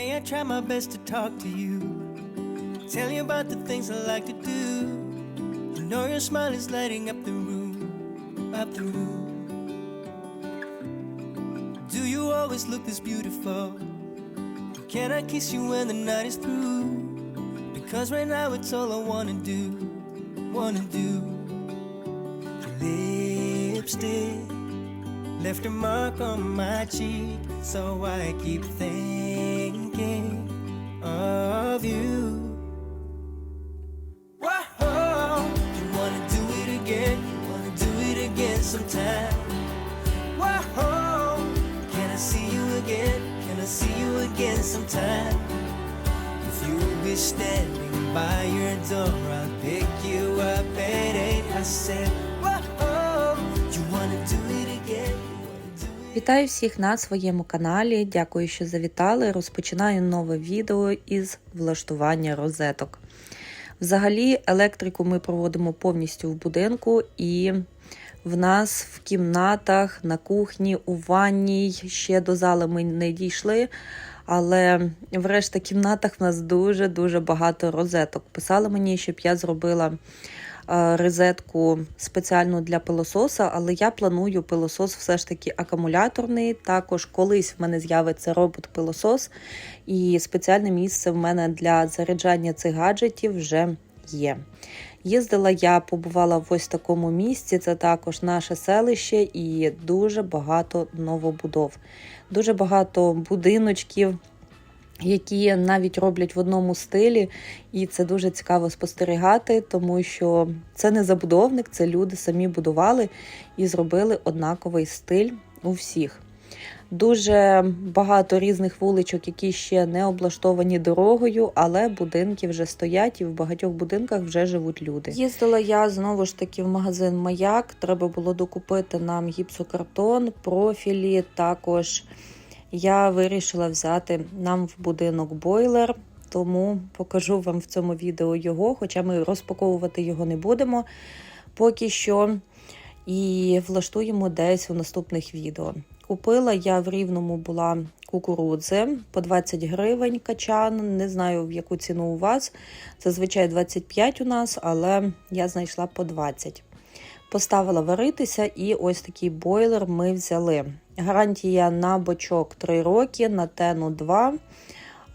Hey, I try my best to talk to you. Tell you about the things I like to do. You know your smile is lighting up the room, up the room. Do you always look this beautiful? Can I kiss you when the night is through? Because right now it's all I wanna do, wanna do. Lipstick left a mark on my cheek, so I keep thinking of you. Whoa, you wanna do it again? You wanna do it again sometime? Whoa, can I see you again? Can I see you again sometime? If you'll be standing by your door, I'll pick you up at eight. I said, Вітаю всіх на своєму каналі. Дякую, що завітали. Розпочинаю нове відео із влаштування розеток. Взагалі, електрику ми проводимо повністю в будинку, і в нас в кімнатах, на кухні, у ванній ще до зали ми не дійшли. Але в решта кімнатах в нас дуже-дуже багато розеток. Писали мені, щоб я зробила розетку спеціально для пилососа, але я планую пилосос все ж таки акумуляторний. Також колись в мене з'явиться робот-пилосос, і спеціальне місце в мене для заряджання цих гаджетів вже є. Їздила я, побувала в ось такому місці. Це також наше селище і дуже багато новобудов. Дуже багато будиночків, які навіть роблять в одному стилі, і це дуже цікаво спостерігати, тому що це не забудовник, це люди самі будували і зробили однаковий стиль у всіх. Дуже багато різних вуличок, які ще не облаштовані дорогою, але будинки вже стоять, і в багатьох будинках вже живуть люди. Їздила я знову ж таки в магазин Маяк. Треба було докупити нам гіпсокартон, профілі. Також я вирішила взяти нам в будинок бойлер, тому покажу вам в цьому відео його, хоча ми розпаковувати його не будемо поки що. І влаштуємо десь у наступних відео. Купила я в рівному була кукурудзи по 20 гривень качан. Не знаю в яку ціну у вас. Зазвичай 25 у нас, але я знайшла по 20. Поставила варитися, і ось такий бойлер ми взяли. Гарантія на бочок 3 роки, на тену 2.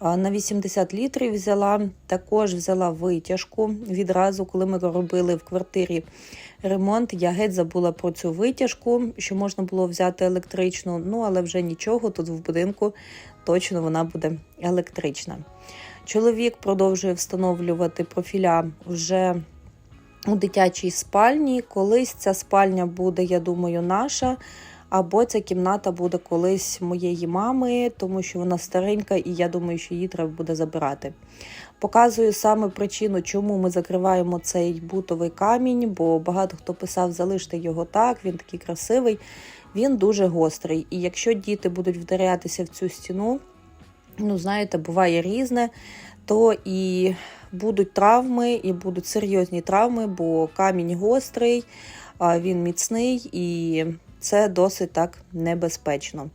На 80 літрів взяла. Також взяла витяжку. Відразу, коли ми робили в квартирі ремонт, я геть забула про цю витяжку, що можна було взяти електричну. Ну, але вже нічого, тут в будинку точно вона буде електрична. Чоловік продовжує встановлювати профіля вже у дитячій спальні. Колись ця спальня буде, я думаю, наша. Або ця кімната буде колись моєї мами, тому що вона старенька, і я думаю, що її треба буде забирати. Показую саме причину, чому ми закриваємо цей бутовий камінь, бо багато хто писав, залиште його так, він такий красивий, він дуже гострий. І якщо діти будуть вдарятися в цю стіну, ну знаєте, буває різне, то і будуть травми, і будуть серйозні травми, бо камінь гострий, він міцний і це досить так небезпечно.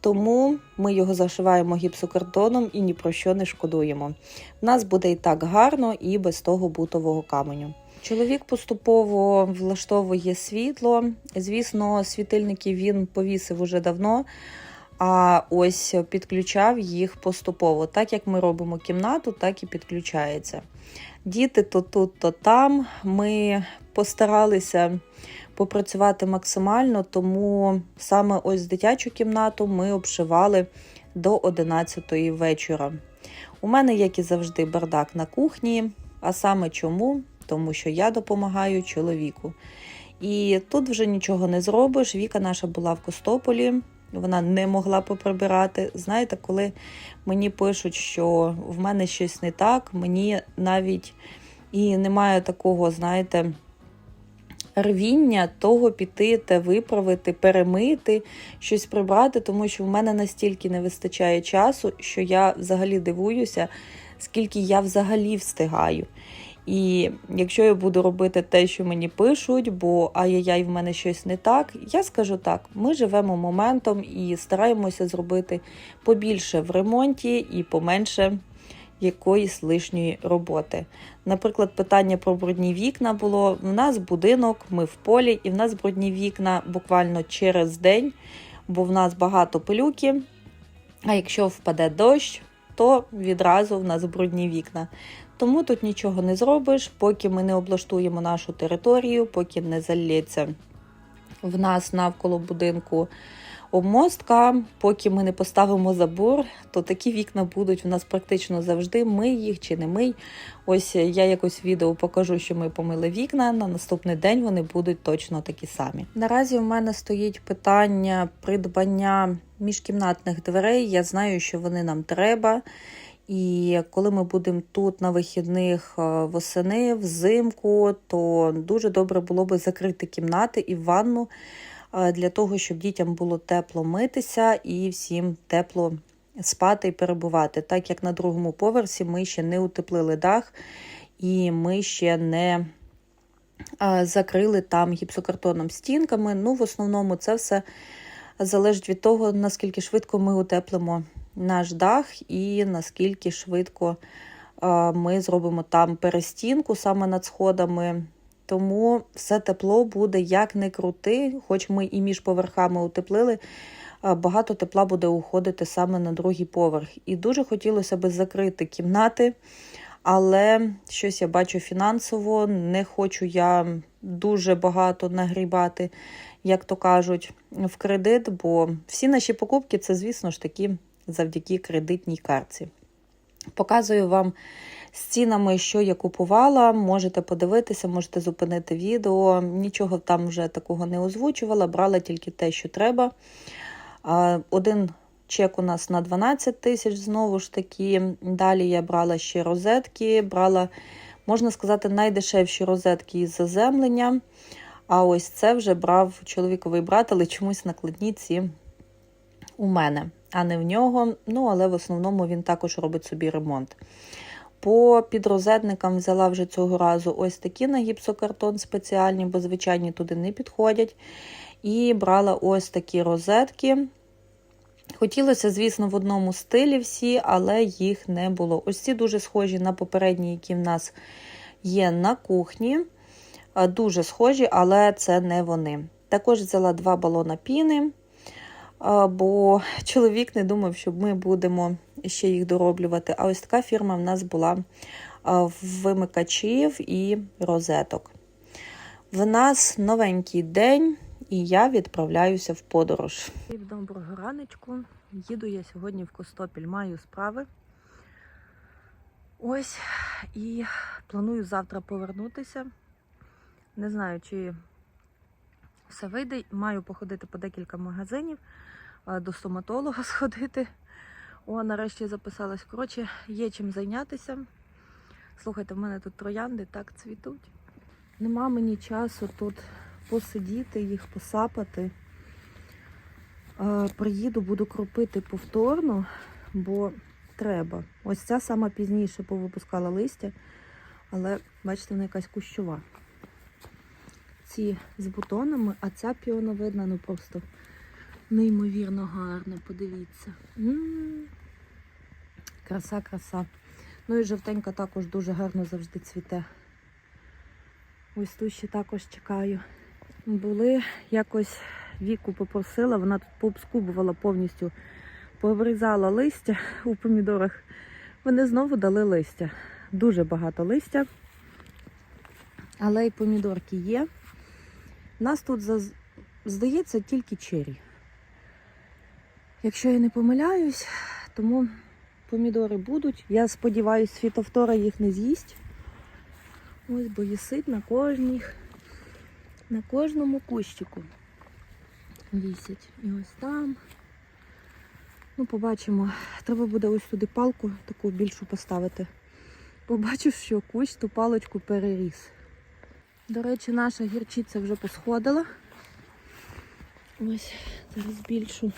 Тому ми його зашиваємо гіпсокартоном і ні про що не шкодуємо. У нас буде і так гарно, і без того бутового каменю. Чоловік поступово влаштовує світло. Звісно, світильники він повісив уже давно, а ось підключав їх поступово. Так як ми робимо кімнату, так і підключається. Діти то тут, то там. Ми постаралися попрацювати максимально, тому саме ось дитячу кімнату ми обшивали до 11 вечора. У мене, як і завжди, бардак на кухні. А саме чому? Тому що я допомагаю чоловіку. І тут вже нічого не зробиш. Віка наша була в Костополі, вона не могла поприбирати. Знаєте, коли мені пишуть, що в мене щось не так, мені навіть і немає такого, знаєте, рвіння того піти та виправити, перемити, щось прибрати, тому що в мене настільки не вистачає часу, що я взагалі дивуюся, скільки я взагалі встигаю. І якщо я буду робити те, що мені пишуть, бо ай-яй-яй, в мене щось не так, я скажу так: ми живемо моментом і стараємося зробити побільше в ремонті і поменше якоїсь лишньої роботи. Наприклад, питання про брудні вікна було: в нас будинок, ми в полі, і в нас брудні вікна буквально через день, бо в нас багато пилюки. А якщо впаде дощ, то відразу в нас брудні вікна. Тому тут нічого не зробиш, поки ми не облаштуємо нашу територію, поки не залється в нас навколо будинку обмостка, поки ми не поставимо забор, то такі вікна будуть в нас практично завжди. Ми їх чи не мий. Ось я якось відео покажу, що ми помили вікна. На наступний день вони будуть точно такі самі. Наразі в мене стоїть питання придбання міжкімнатних дверей. Я знаю, що вони нам треба. І коли ми будемо тут на вихідних е, восени, взимку, то дуже добре було би закрити кімнати і ванну е, для того, щоб дітям було тепло митися і всім тепло спати і перебувати. Так як на другому поверсі ми ще не утеплили дах, і ми ще не е, закрили там гіпсокартоном стінками. Ну, в основному це все залежить від того, наскільки швидко ми утеплимо наш дах і наскільки швидко е, ми зробимо там перестінку саме над сходами. Тому все тепло буде як не крути, хоч ми і між поверхами утеплили. е, Багато тепла буде уходити саме на другий поверх. І дуже хотілося б закрити кімнати, але щось я бачу фінансово, не хочу я дуже багато нагрібати, як то кажуть, в кредит, бо всі наші покупки це, звісно ж таки, завдяки кредитній картці. Показую вам з цінами, що я купувала. Можете подивитися, можете зупинити відео. Нічого там вже такого не озвучувала, брала тільки те, що треба. Один чек у нас на 12 тисяч, знову ж таки. Далі я брала ще розетки, брала, можна сказати, найдешевші розетки із заземлення. А ось це вже брав чоловіковий брат, але чомусь накладні ці у мене, а не в нього. Ну, але в основному він також робить собі ремонт. По підрозетникам взяла вже цього разу ось такі на гіпсокартон спеціальні, бо звичайні туди не підходять. І брала ось такі розетки. Хотілося, звісно, в одному стилі всі, але їх не було. Ось ці дуже схожі на попередні, які в нас є на кухні. Дуже схожі, але це не вони. Також взяла два балона піни, бо чоловік не думав, що ми будемо ще їх дороблювати. А ось така фірма в нас була вимикачів і розеток. В нас новенький день, і я відправляюся в подорож. Доброго раночку. Їду я сьогодні в Костопіль, маю справи. Ось і планую завтра повернутися. Не знаю, чи все вийде. Маю походити по декілька магазинів, до стоматолога сходити. О, нарешті записалась. Коротше, є чим зайнятися. Слухайте, в мене тут троянди так цвітуть. Нема мені часу тут посидіти, їх посапати. Е, Приїду, буду кропити повторно, бо треба. Ось ця сама пізніше повипускала листя, але бачите, вона якась кущова. Ці з бутонами, а ця піоновидна, ну просто неймовірно гарна, подивіться. Краса, краса. Ну і жовтенька також дуже гарно завжди цвіте. Ось тут ще також чекаю. Були якось віку попросила, вона тут пообскубувала повністю, пообрізала листя у помідорах. Вони знову дали листя. Дуже багато листя. Але й помідорки є. У нас тут, здається, тільки чері. Якщо я не помиляюсь, тому помідори будуть. Я сподіваюся, світовтора їх не з'їсть. Ось, бо висить на кожній, на кожному кущику. Вісять. І ось там. Ну, побачимо. Треба буде ось туди палку таку більшу поставити. Побачу, що кущ ту паличку переріс. До речі, наша гірчиця вже посходила. Ось, зараз більшу.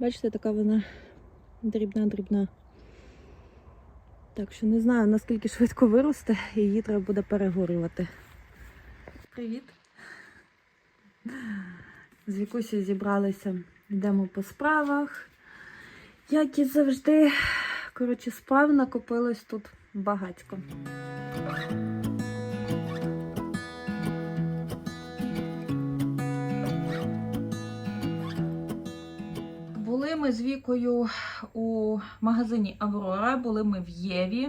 Бачите, така вона дрібна-дрібна. Так що не знаю, наскільки швидко виросте, і її треба буде перегорювати. Привіт! З Вікусі зібралися, йдемо по справах. Як і завжди, коротше, справ накопилось тут багатько. Були ми з Вікою у магазині Аврора, були ми в Єві.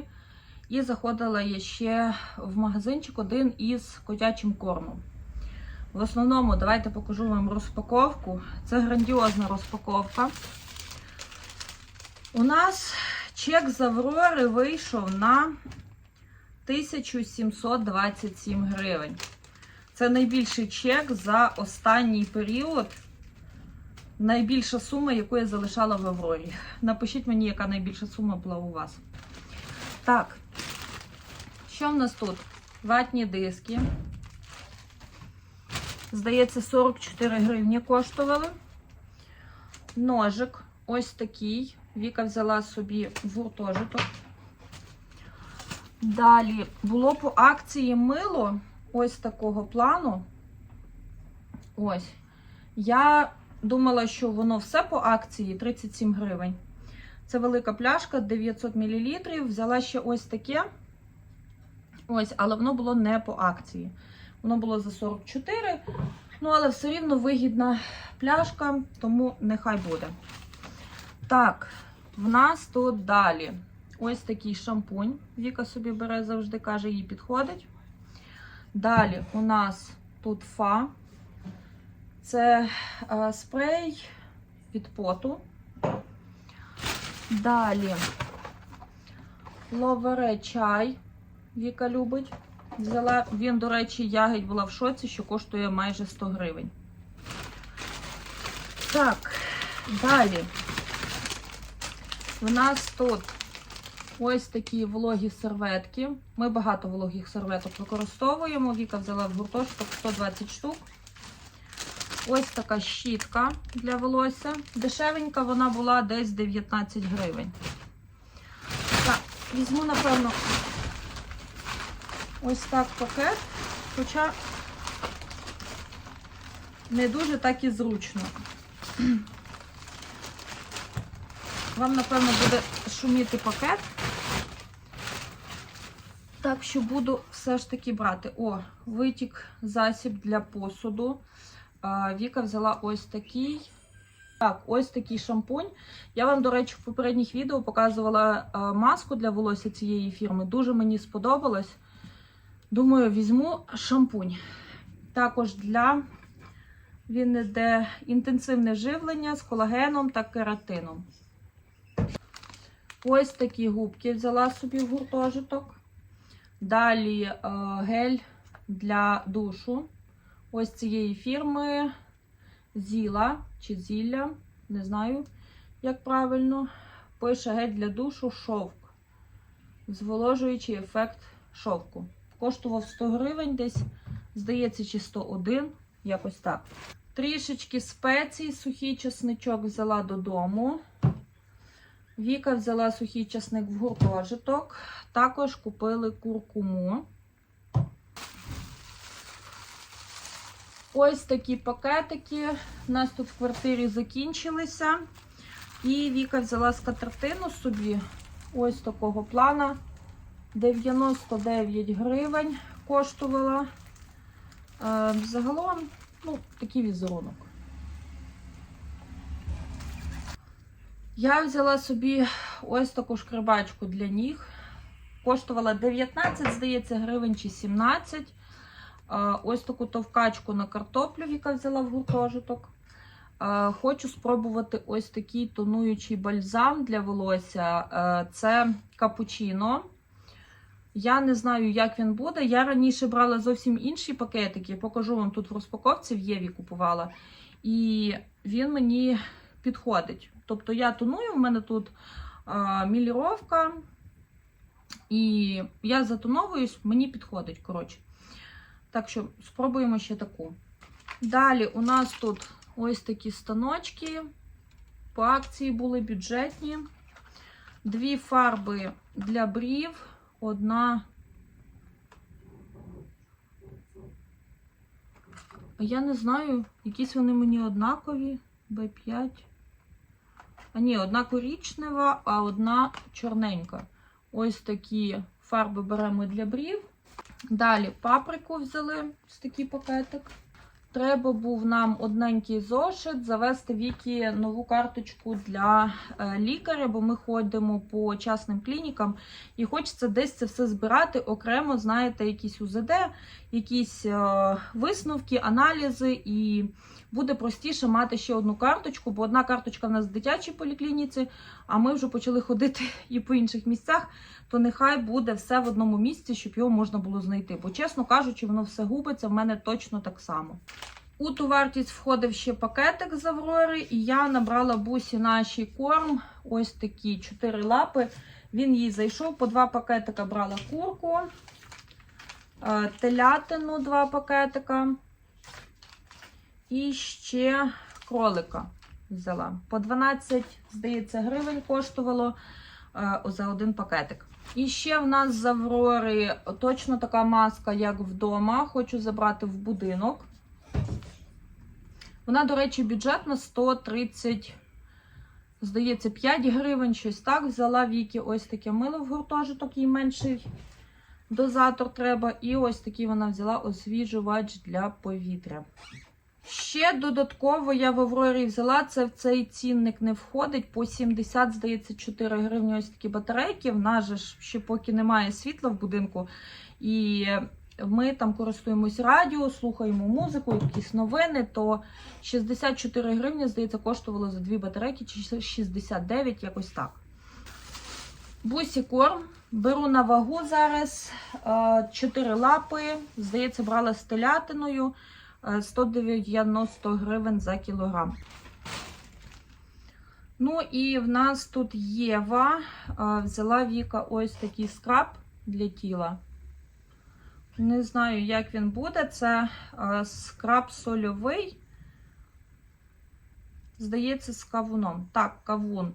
І заходила ще в магазинчик один із котячим кормом. В основному, давайте покажу вам розпаковку. Це грандіозна розпаковка. У нас чек з Аврори вийшов на 1727 гривень. Це найбільший чек за останній період. Найбільша сума, яку я залишала в Аврорі. Напишіть мені, яка найбільша сума була у вас. Так, що в нас тут? Ватні диски. Здається, 44 гривні коштували. Ножик ось такий. Віка взяла собі в гуртожиток. Далі було по акції мило ось такого плану. Ось. Я думала, що воно все по акції 37 гривень. Це велика пляшка 900 мл. Взяла ще ось таке. Ось, але воно було не по акції. Воно було за 44. Ну, але все рівно вигідна пляшка, тому нехай буде. Так, в нас тут далі ось такий шампунь. Віка собі бере, завжди каже, їй підходить. Далі у нас тут фа. Це е, спрей від поту. Далі ловере чай. Віка любить. Взяла, він, до речі, ягідь була в шоці, що коштує майже 100 гривень. Так, далі. В нас тут ось такі вологі серветки. Ми багато вологих серветок використовуємо. Віка взяла в гуртожиток 120 штук. Ось така щітка для волосся. Дешевенька вона була десь 19 гривень. Так, візьму, напевно, ось так пакет, хоча не дуже так і зручно. Вам, напевно, буде шуміти пакет. Так що буду все ж таки брати. О, витік засіб для посуду. Віка взяла ось такий. Так, ось такий шампунь. Я вам, до речі, в попередніх відео показувала маску для волосся цієї фірми. Дуже мені сподобалось. Думаю, візьму шампунь. Також для він іде інтенсивне живлення з колагеном та кератином. Ось такі губки взяла собі в гуртожиток. Далі гель для душу. Ось цієї фірми Зіла чи Зілля, не знаю, як правильно. Пише гель для душу шовк. Зволожуючий ефект шовку. Коштував 100 гривень десь, здається, чи 101, якось так. Трішечки спецій, сухий чесничок взяла додому. Віка взяла сухий часник в гуртожиток. Також купили куркуму. Ось такі пакетики. У нас тут в квартирі закінчилися. І Віка взяла скатертину собі. Ось такого плана. 99 гривень коштувала. Е, Загалом, ну, такий візерунок. Я взяла собі ось таку шкребачку для ніг. Коштувала 19, здається, гривень чи 17. Ось таку товкачку на картоплю, яка взяла в гуртожиток. Хочу спробувати ось такий тонуючий бальзам для волосся. Це капучино. Я не знаю, як він буде. Я раніше брала зовсім інші пакетики. Покажу вам тут в розпаковці в Єві купувала. І він мені підходить. Тобто я тоную, в мене тут а, міліровка, і я затоновуюсь, мені підходить. коротше. Так що спробуємо ще таку. Далі у нас тут ось такі станочки. По акції були бюджетні. Дві фарби для брів, одна. Я не знаю, якісь вони мені однакові. Б5. А ні, одна корічнева, а одна чорненька. Ось такі фарби беремо для брів. Далі паприку взяли ось такий пакетик. Треба був нам одненький зошит завести Вікі нову карточку для е, лікаря, бо ми ходимо по частним клінікам і хочеться десь це все збирати окремо, знаєте, якісь УЗД, якісь е, висновки, аналізи, і буде простіше мати ще одну карточку, бо одна карточка в нас в дитячій поліклініці, а ми вже почали ходити і по інших місцях, то нехай буде все в одному місці, щоб його можна було знайти. Бо, чесно кажучи, воно все губиться, в мене точно так само. У ту вартість входив ще пакетик з Аврори, і я набрала бусі нашій корм. Ось такі чотири лапи. Він їй зайшов. По два пакетика брала курку, е, телятину два пакетика. І ще кролика взяла. По 12, здається, гривень коштувало е, за один пакетик. І ще в нас з Аврори точно така маска, як вдома. Хочу забрати в будинок. Вона, до речі, бюджетна 130, здається, 5 гривень, щось так. Взяла Вікі ось таке мило в гуртожиток, їй менший дозатор треба. І ось такий вона взяла освіжувач для повітря. Ще додатково я в Аврорі взяла, це в цей цінник не входить. По 70, здається, 4 гривні ось такі батарейки. В нас же ще поки немає світла в будинку. І ми там користуємось радіо, слухаємо музику, якісь новини, то 64 гривні, здається, коштувало за дві батарейки, чи 69, якось так. Бусі корм. Беру на вагу зараз 4 лапи. Здається, брала з телятиною. Е, 190 гривень за кілограм. Ну і в нас тут Єва. Е, Взяла Віка ось такий скраб для тіла. Не знаю, як він буде. Це е, скраб сольовий. Здається, з кавуном. Так, кавун.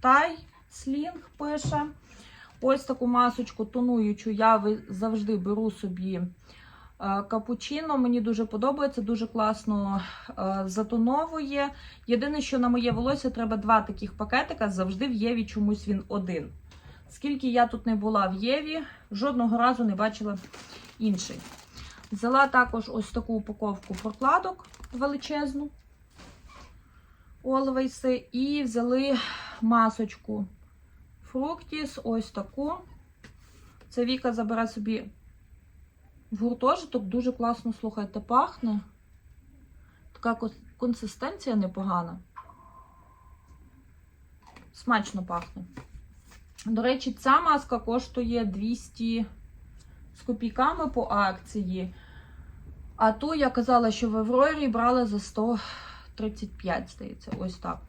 Тай, слінг пише. Ось таку масочку тонуючу я завжди беру собі е, капучино. Мені дуже подобається, дуже класно е, затоновує. Єдине, що на моє волосся треба два таких пакетика. Завжди в Єві чомусь він один. Скільки я тут не була в Єві, жодного разу не бачила інший. Взяла також ось таку упаковку прокладок величезну. Always, і взяли масочку Fructis, ось таку. Це Віка забере собі в гуртожиток. Дуже класно, слухайте, пахне. Така консистенція непогана. Смачно пахне. До речі, ця маска коштує 200 з копійками по акції. А ту я казала, що в Аврорі брала за 135, здається, ось так.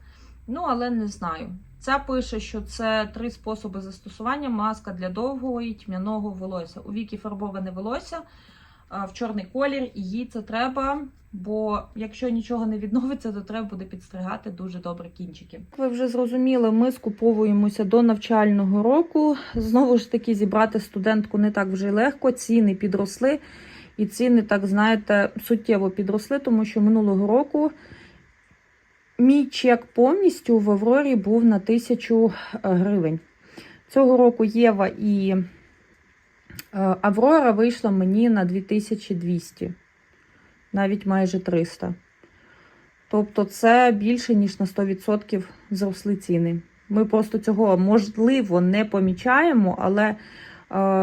Ну, але не знаю. Ця пише, що це три способи застосування маска для довгого і тьмяного волосся. У віки фарбоване волосся в чорний колір, і їй це треба, бо якщо нічого не відновиться, то треба буде підстригати дуже добре кінчики. Ви вже зрозуміли, ми скуповуємося до навчального року. Знову ж таки, зібрати студентку не так вже легко. Ціни підросли, і ціни, так знаєте, суттєво підросли, тому що минулого року. Мій чек повністю в Аврорі був на 1000 гривень. Цього року Єва і е, Аврора вийшла мені на 2200, навіть майже 300. Тобто це більше, ніж на 100% зросли ціни. Ми просто цього, можливо, не помічаємо, але е,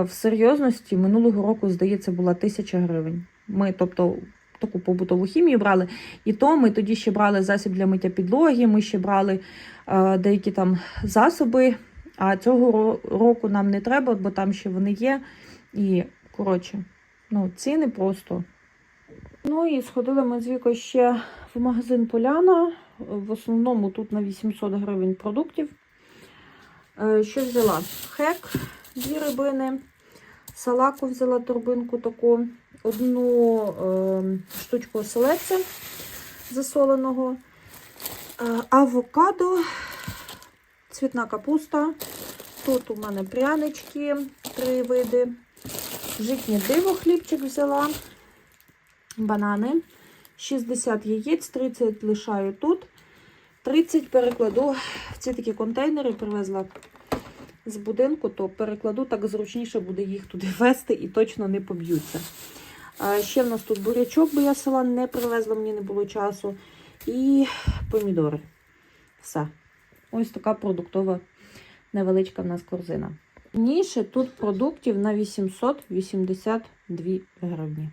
в серйозності минулого року, здається, була 1000 гривень. Ми, тобто, таку побутову хімію брали. І то ми тоді ще брали засіб для миття підлоги, ми ще брали е, деякі там засоби. А цього року нам не треба, бо там ще вони є. І, коротше, ну, ціни просто. Ну і сходили ми з Вікою ще в магазин Поляна. В основному тут на 800 гривень продуктів. Е, Що взяла? Хек, дві рибини, салаку взяла торбинку таку, одну е, штучку оселедця засоленого, е, авокадо, цвітна капуста, Тут у мене прянички, три види. Житнє диво хлібчик взяла. Банани. 60 яєць, 30 лишаю тут. 30 перекладу в ці такі контейнери, привезла з будинку, то перекладу, так зручніше буде їх туди вести і точно не поб'ються. Ще в нас тут бурячок, бо я села не привезла, мені не було часу. І помідори. Все. Ось така продуктова невеличка в нас корзина. Ніше тут продуктів на 882 гривні.